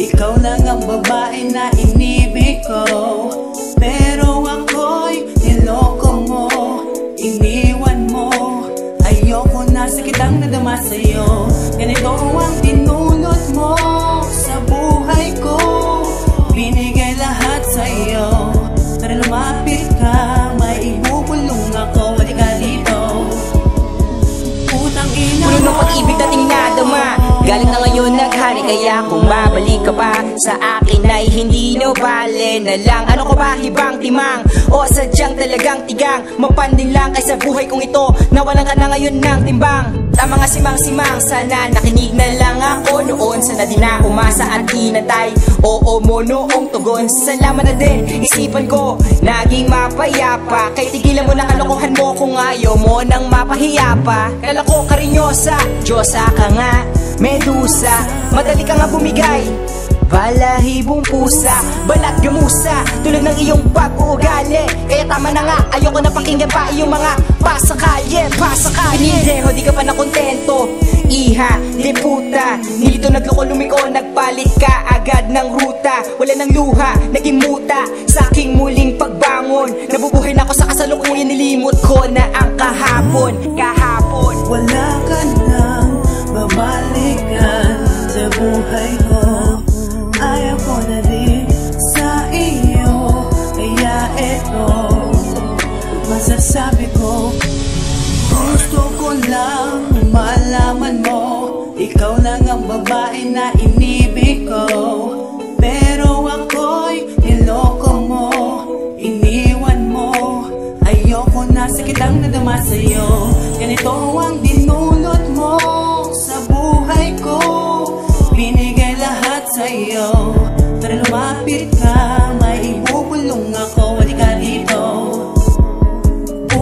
Ikaw lang ang babae na inibig ko. Pero ako'y niloko mo Iniwan mo. Ayoko na sa kitang nadama sa'yo. Ganito ang tinulot mo sa buhay ko. Binigay lahat sa'yo. Para lumapit ka May ibubulong ako. Wali ka dito. Putang ina Puno ng mo. pag-ibig Galing na ngayon naghari Kaya kung babalik ka pa Sa akin ay hindi no bale na lang. Ano ko ba hibang timang? O sadyang talagang tigang? Mapanding lang kay sa buhay kong ito Nawalan ka na ngayon ng timbang Tama nga simang-simang Sana nakinig na lang ako noon. Sana di na umasa at inatay Oo mo noong tugon. Salamat na din isipan ko Naging mapayapa. Kay tigilan mo na kalokohan mo Kung ayaw mo nang mapahiya pa. Kalako karinyosa Diyosa ka nga Medusa. Madali ka nga bumigay Balahibong pusa, balat gamusa Tulad ng iyong pag-uugali. Kaya tama na nga, ayoko na pakinggan pa iyong mga Pasakalye, pasakalye Pinindeho, di ka pa nakontento. Iha, di puta Nilito nagloko lumiko, nagpalit ka agad ng ruta. Wala ng luha, naging muta Sa aking muling pagbangon. Nabubuhay na ako sa kasalukuyan Nilimot ko na ang kahapon. Kahapon Masasabi ko. Gusto ko lang malaman mo Ikaw lang ang babae na inibig ko. Pero ako'y niloko mo Iniwan mo. Ayoko na sa kitang nadama sa'yo. Ganito ang dinulot mo sa buhay ko. Binigay lahat sa'yo. Para lumapit ka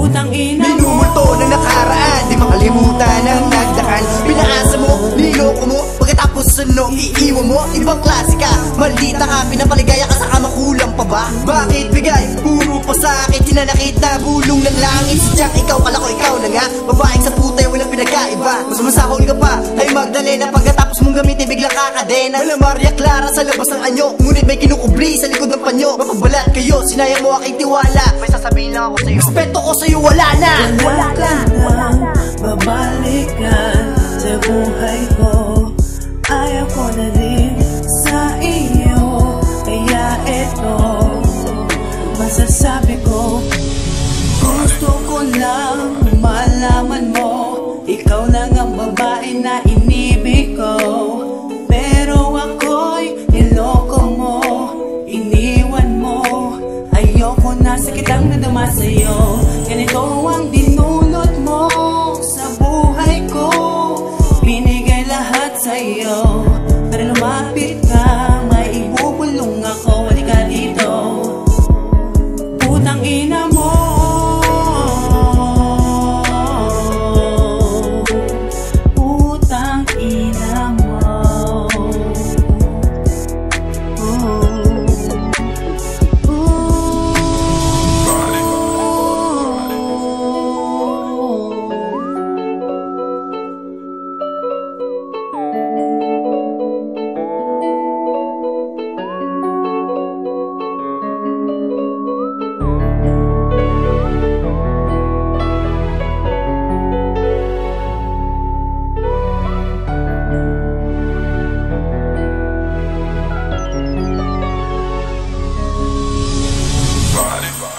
Putang ina mo. Minumulto na nakaraan. Di makalimutan ang nagdaan Pinaasa mo, niloko mo. Pagkatapos ano, iiwan mo. Ibang klase ka, maldita ka Pinapaligaya ka sa kamakulang pa ba? Bakit bigay? Puro pa sa akin. Tinanakit na bulong ng langit. Sadyang ikaw, kala ko ikaw na nga. Babaeng sa puta, walang pinagkaiba. Mas masahol ka pa, ay Magdalena Pagkatapos mong gamitin, biglang kakadena. Wala Maria Clara sa labas ng anyo. Ngunit may kinukubli sa panyo Mapagbalat kayo, sinayang mo aking tiwala. May sasabihin lang ako sa'yo. Respeto ko sa'yo, wala na. Wala ka nang babalikan sa buhay ko. Ayaw ko na rin sa iyo Kaya eto Masasabi ko. Gusto ko lang malaman mo Ikaw lang ang babae na inibig sa'yo Ganito ang dinulot